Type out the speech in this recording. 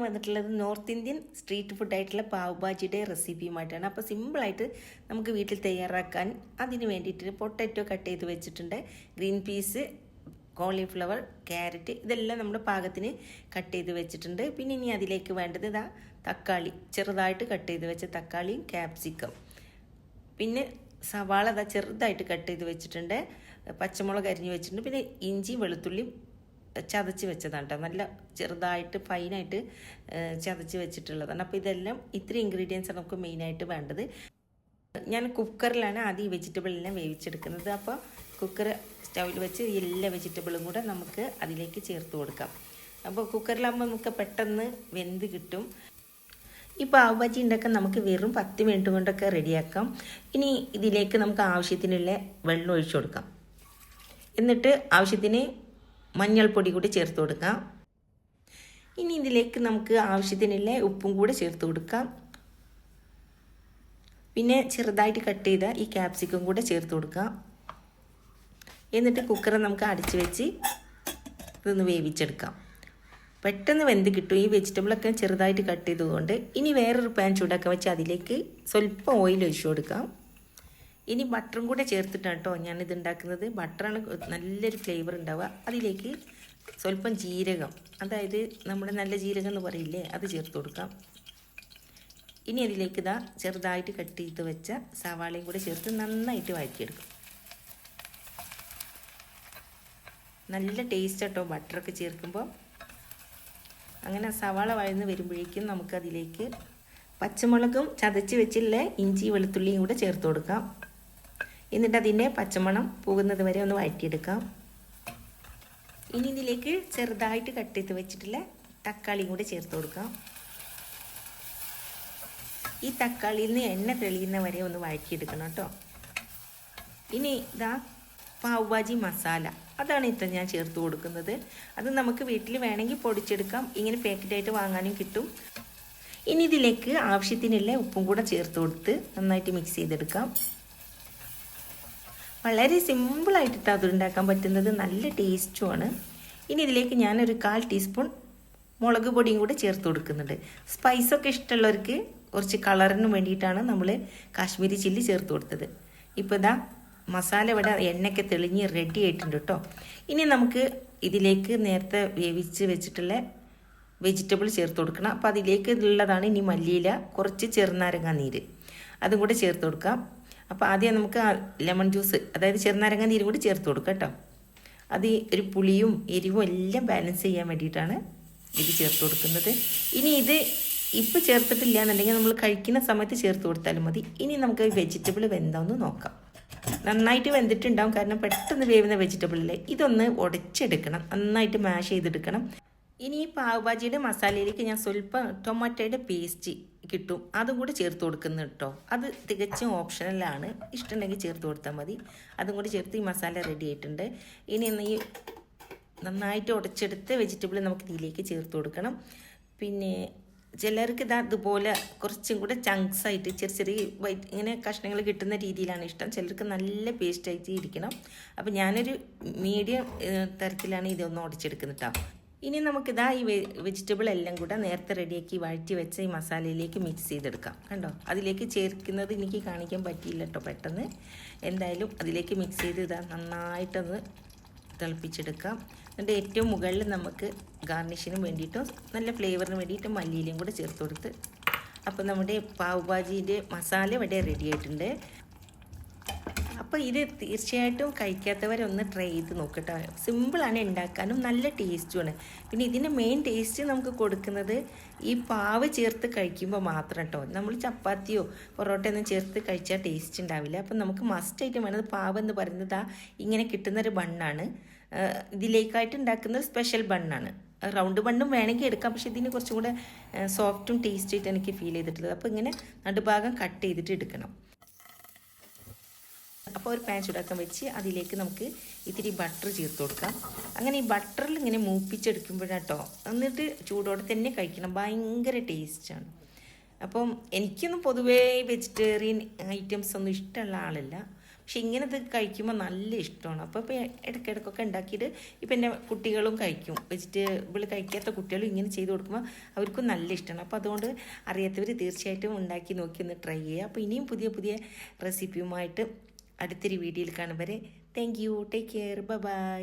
ഞാൻ വന്നിട്ടുള്ളത് north Indian street food ആയിട്ടുള്ള പാവ് ഭാജിയുടെ റെസിപ്പിയുമായിട്ടാണ്. അപ്പോൾ സിമ്പിളായിട്ട് നമുക്ക് വീട്ടിൽ തയ്യാറാക്കാൻ അതിന് വേണ്ടിയിട്ട് പൊട്ടാറ്റോ കട്ട് ചെയ്ത് വെച്ചിട്ടുണ്ട്. ഗ്രീൻ പീസ് കോളിഫ്ലവർ ക്യാരറ്റ് ഇതെല്ലാം നമ്മുടെ പാകത്തിന് കട്ട് ചെയ്ത് വെച്ചിട്ടുണ്ട്. പിന്നെ ഇനി അതിലേക്ക് വേണ്ടത് ഇതാ തക്കാളി ചെറുതായിട്ട് കട്ട് ചെയ്ത് വെച്ച തക്കാളിയും ക്യാപ്സിക്കം. പിന്നെ സവാള ഇതാ ചെറുതായിട്ട് കട്ട് ചെയ്ത് വെച്ചിട്ടുണ്ട്. പച്ചമുളക് അരിഞ്ഞ് വെച്ചിട്ടുണ്ട്. പിന്നെ ഇഞ്ചി വെളുത്തുള്ളി ചതച്ച് വെച്ചതാണ് കേട്ടോ നല്ല ചെറുതായിട്ട് ഫൈനായിട്ട് ചതച്ച് വെച്ചിട്ടുള്ളതാണ്. അപ്പോൾ ഇതെല്ലാം ഇത്ര ഇൻഗ്രീഡിയൻസ് നമുക്ക് മെയിനായിട്ട് വേണ്ടത്. ഞാൻ കുക്കറിലാണ് ആദ്യം ഈ വെജിറ്റബിൾ എല്ലാം വേവിച്ചെടുക്കുന്നത്. അപ്പോൾ കുക്കർ സ്റ്റൗവിൽ വെച്ച് എല്ലാ വെജിറ്റബിളും കൂടെ നമുക്ക് അതിലേക്ക് ചേർത്ത് കൊടുക്കാം. അപ്പോൾ കുക്കറിലാകുമ്പോൾ നമുക്ക് പെട്ടെന്ന് വെന്ത് കിട്ടും. ഈ പാവ് ബജി ഉണ്ടാക്കാൻ നമുക്ക് വെറും പത്ത് മിനിറ്റ് കൊണ്ടൊക്കെ റെഡിയാക്കാം. ഇനി ഇതിലേക്ക് നമുക്ക് ആവശ്യത്തിനുള്ള വെള്ളം ഒഴിച്ചു കൊടുക്കാം. എന്നിട്ട് ആവശ്യത്തിന് മഞ്ഞൾപ്പൊടി കൂടി ചേർത്ത് കൊടുക്കാം. ഇനി ഇതിലേക്ക് നമുക്ക് ആവശ്യത്തിനുള്ള ഉപ്പും കൂടെ ചേർത്ത് കൊടുക്കാം. പിന്നെ ചെറുതായിട്ട് കട്ട് ചെയ്ത ഈ ക്യാപ്സിക്കം കൂടെ ചേർത്ത് കൊടുക്കാം. എന്നിട്ട് കുക്കർ നമുക്ക് അടിച്ച് വെച്ച് ഇതൊന്ന് വേവിച്ചെടുക്കാം. പെട്ടെന്ന് വെന്ത് കിട്ടും. ഈ വെജിറ്റബിളൊക്കെ ചെറുതായിട്ട് കട്ട് ചെയ്തതുകൊണ്ട് ഇനി വേറൊരു പാൻ ചൂടാക്കാൻ വെച്ച് അതിലേക്ക് സ്വല്പം ഓയിൽ ഒഴിച്ചു കൊടുക്കാം. ഇനി ബട്ടറും കൂടെ ചേർത്തിട്ടാണ് കേട്ടോ ഞാനിത് ഉണ്ടാക്കുന്നത് ബട്ടറാണ് നല്ലൊരു ഫ്ലേവർ ഉണ്ടാവുക അതിലേക്ക് സ്വല്പം ജീരകം അതായത് നമ്മുടെ നല്ല ജീരകം എന്ന് പറയില്ലേ അത് ചേർത്ത് കൊടുക്കാം. ഇനി അതിലേക്ക് ഇതാ ചെറുതായിട്ട് കട്ട് ചെയ്ത് വെച്ച സവാളയും കൂടെ ചേർത്ത് നന്നായിട്ട് വഴറ്റിയെടുക്കും. നല്ല ടേസ്റ്റ് കേട്ടോ ബട്ടറൊക്കെ ചേർക്കുമ്പോൾ അങ്ങനെ സവാള വഴന്ന് വരുമ്പോഴേക്കും നമുക്കതിലേക്ക് പച്ചമുളകും ചതച്ച് വെച്ചില്ല ഇഞ്ചി വെളുത്തുള്ളിയും കൂടെ ചേർത്ത് കൊടുക്കാം. എന്നിട്ട് അതിന്റെ പച്ചമണം പോകുന്നത് വരെ ഒന്ന് വഴറ്റിയെടുക്കാം. ഇനി ഇതിലേക്ക് ചെറുതായിട്ട് കട്ട് ചെയ്ത് വെച്ചിട്ടുള്ള തക്കാളിയും കൂടി ചേർത്ത് കൊടുക്കാം. ഈ തക്കാളിയിൽ നിന്ന് എണ്ണ തെളിയുന്ന വരെ ഒന്ന് വഴറ്റിയെടുക്കണം കേട്ടോ. ഇനി ഇതാ പാവ് ഭാജി മസാല. അതാണ് ഇത്ര ഞാൻ ചേർത്ത് കൊടുക്കുന്നത്. അത് നമുക്ക് വീട്ടിൽ വേണമെങ്കിൽ പൊടിച്ചെടുക്കാം. ഇങ്ങനെ പാക്കറ്റായിട്ട് വാങ്ങാനും കിട്ടും. ഇനി ഇതിലേക്ക് ആവശ്യത്തിനുള്ള ഉപ്പും കൂടെ ചേർത്ത് കൊടുത്ത് നന്നായിട്ട് മിക്സ് ചെയ്തെടുക്കാം. വളരെ സിമ്പിളായിട്ടിട്ട് അത് ഉണ്ടാക്കാൻ പറ്റുന്നത്. നല്ല ടേസ്റ്റുമാണ്. ഇനി ഇതിലേക്ക് ഞാനൊരു കാൽ ടീസ്പൂൺ മുളക് പൊടിയും കൂടെ ചേർത്ത് കൊടുക്കുന്നുണ്ട്. സ്പൈസൊക്കെ ഇഷ്ടമുള്ളവർക്ക് കുറച്ച് കളറിന് വേണ്ടിയിട്ടാണ് നമ്മൾ കാശ്മീരി ചില്ലി ചേർത്ത് കൊടുത്തത്. ഇപ്പോൾ ഇതാ മസാല ഇവിടെ എണ്ണയൊക്കെ തെളിഞ്ഞ് റെഡി ആയിട്ടുണ്ട് കേട്ടോ. ഇനി നമുക്ക് ഇതിലേക്ക് നേരത്തെ വേവിച്ച് വെച്ചിട്ടുള്ള വെജിറ്റബിൾ ചേർത്ത് കൊടുക്കണം. അപ്പോൾ അതിലേക്ക് ഉള്ളതാണ് ഇനി മല്ലിയില കുറച്ച് ചെറുനാരങ്ങ നീര്. അതും കൂടെ ചേർത്ത് കൊടുക്കാം. അപ്പോൾ ആദ്യം നമുക്ക് ലെമൺ ജ്യൂസ് അതായത് ചെറുനാരങ്ങ നീര് കൂടി ചേർത്ത് കൊടുക്കാം കേട്ടോ. അത് ഒരു പുളിയും എരിവും എല്ലാം ബാലൻസ് ചെയ്യാൻ വേണ്ടിയിട്ടാണ് ഇത് ചേർത്ത് കൊടുക്കുന്നത്. ഇനി ഇത് ഇപ്പോൾ ചേർത്തിട്ടില്ല എന്നുണ്ടെങ്കിൽ നമ്മൾ കഴിക്കുന്ന സമയത്ത് ചേർത്ത് കൊടുത്താലും മതി. ഇനി നമുക്ക് വെജിറ്റബിൾ വെന്താന്ന് നോക്കാം. നന്നായിട്ട് വെന്തിട്ടുണ്ടാവും. കാരണം പെട്ടെന്ന് വേവുന്ന വെജിറ്റബിളിലെ ഇതൊന്ന് ഉടച്ചെടുക്കണം. നന്നായിട്ട് മാഷ് ചെയ്തെടുക്കണം. ഇനി ഈ പാവ് ഭാജിയുടെ മസാലയിലേക്ക് ഞാൻ സ്വല്പം ടൊമാറ്റോയുടെ പേസ്റ്റ് കിട്ടും. അതും കൂടി ചേർത്ത് കൊടുക്കുന്നു കേട്ടോ അത് തികച്ചും ഓപ്ഷണലാണ് ഇഷ്ടമുണ്ടെങ്കിൽ ചേർത്ത് കൊടുത്താൽ മതി. അതും കൂടി ചേർത്ത് ഈ മസാല റെഡി ആയിട്ടുണ്ട്. ഇനി ഈ നന്നായിട്ട് ഉടച്ചെടുത്ത് വെജിറ്റബിൾ നമുക്ക് ഇതിലേക്ക് ചേർത്ത് കൊടുക്കണം. പിന്നെ ചിലർക്ക് ഇതാ ഇതുപോലെ കുറച്ചും കൂടെ ചങ്ക്സ് ആയിട്ട് ചെറിയ ചെറിയ വൈറ്റ് ഇങ്ങനെ കഷ്ണങ്ങൾ കിട്ടുന്ന രീതിയിലാണ് ഇഷ്ടം. ചിലർക്ക് നല്ല പേസ്റ്റ് ആയിട്ട് ഇരിക്കണം. അപ്പോൾ ഞാനൊരു മീഡിയം തരത്തിലാണ് ഇതൊന്ന് ഉടച്ചെടുക്കുന്നത് കേട്ടോ ഇനി നമുക്കിതാ ഈ വെജിറ്റബിൾ എല്ലാം കൂടെ നേരത്തെ റെഡിയാക്കി വഴറ്റി വെച്ച ഈ മസാലയിലേക്ക് മിക്സ് ചെയ്തെടുക്കാം. കണ്ടോ? അതിലേക്ക് ചേർക്കുന്നത് എനിക്ക് കാണിക്കാൻ പറ്റിയില്ല കേട്ടോ പെട്ടെന്ന്. എന്തായാലും അതിലേക്ക് മിക്സ് ചെയ്ത് ഇതാ നന്നായിട്ടൊന്ന് തിളപ്പിച്ചെടുക്കാം. എന്നിട്ട് ഏറ്റവും മുകളിൽ നമുക്ക് ഗാർണിഷിന് വേണ്ടിയിട്ടും നല്ല ഫ്ലേവറിന് വേണ്ടിയിട്ട് മല്ലിയിലയും കൂടെ ചേർത്ത് കൊടുത്ത്. അപ്പോൾ നമ്മുടെ പാവ് ഭാജിന്റെ മസാല ഇവിടെ റെഡി ആയിട്ടുണ്ട്. അപ്പോൾ ഇത് തീർച്ചയായിട്ടും കഴിക്കാത്തവരൊന്ന് ട്രൈ ചെയ്ത് നോക്കട്ടോ. സിമ്പിളാണ് ഉണ്ടാക്കാനും നല്ല ടേസ്റ്റുമാണ് പിന്നെ ഇതിന്റെ മെയിൻ ടേസ്റ്റ് നമുക്ക് കൊടുക്കുന്നത് ഈ പാവ് ചേർത്ത് കഴിക്കുമ്പോൾ മാത്രം കേട്ടോ നമ്മൾ ചപ്പാത്തിയോ പൊറോട്ട ഒന്നും ചേർത്ത് കഴിച്ചാൽ ടേസ്റ്റ് ഉണ്ടാവില്ല അപ്പം നമുക്ക് മസ്റ്റ് ഐറ്റം വേണത് പാവ് എന്ന് പറയുന്നത് ആ ഇങ്ങനെ കിട്ടുന്നൊരു ബണ്ണാണ്. ഇതിലേക്കായിട്ട് ഉണ്ടാക്കുന്ന സ്പെഷ്യൽ ബണ്ണാണ്. റൗണ്ട് ബണ്ണും വേണമെങ്കിൽ എടുക്കാം. പക്ഷേ ഇതിന് കുറച്ചും കൂടെ സോഫ്റ്റും ടേസ്റ്റ് ആയിട്ട് എനിക്ക് ഫീൽ ചെയ്തിട്ടുള്ളത്. അപ്പോൾ ഇങ്ങനെ നടുഭാഗം കട്ട് ചെയ്തിട്ട് എടുക്കണം. ഒരു പാൻ ചൂടാക്കാൻ വെച്ച് അതിലേക്ക് നമുക്ക് ഇത്തിരി ബട്ടർ ചേർത്ത് കൊടുക്കാം. അങ്ങനെ ഈ ബട്ടറിൽ ഇങ്ങനെ മൂപ്പിച്ചെടുക്കുമ്പോഴാട്ടോ എന്നിട്ട് ചൂടോടെ തന്നെ കഴിക്കണം. ഭയങ്കര ടേസ്റ്റാണ് അപ്പം എനിക്കൊന്നും പൊതുവേ വെജിറ്റേറിയൻ ഐറ്റംസ് ഒന്നും ഇഷ്ടമുള്ള ആളല്ല. പക്ഷെ ഇങ്ങനെ ഇത് കഴിക്കുമ്പോൾ നല്ല ഇഷ്ടമാണ്. അപ്പോൾ ഇപ്പോൾ ഇടയ്ക്കിടയ്ക്കൊക്കെ ഉണ്ടാക്കിയിട്ട് ഇപ്പം എന്റെ കുട്ടികളും കഴിക്കും. വെജിറ്റബിൾ കഴിക്കാത്ത കുട്ടികളും ഇങ്ങനെ ചെയ്ത് കൊടുക്കുമ്പോൾ അവർക്കും നല്ല ഇഷ്ടമാണ്. അപ്പോൾ അതുകൊണ്ട് അറിയാത്തവർ തീർച്ചയായിട്ടും ഉണ്ടാക്കി നോക്കി ഒന്ന് ട്രൈ ചെയ്യുക. അപ്പോൾ ഇനിയും പുതിയ പുതിയ റെസിപ്പിയുമായിട്ട് അടുത്തൊരു വീഡിയോയിൽ കാണും വരെ. Thank you take care bye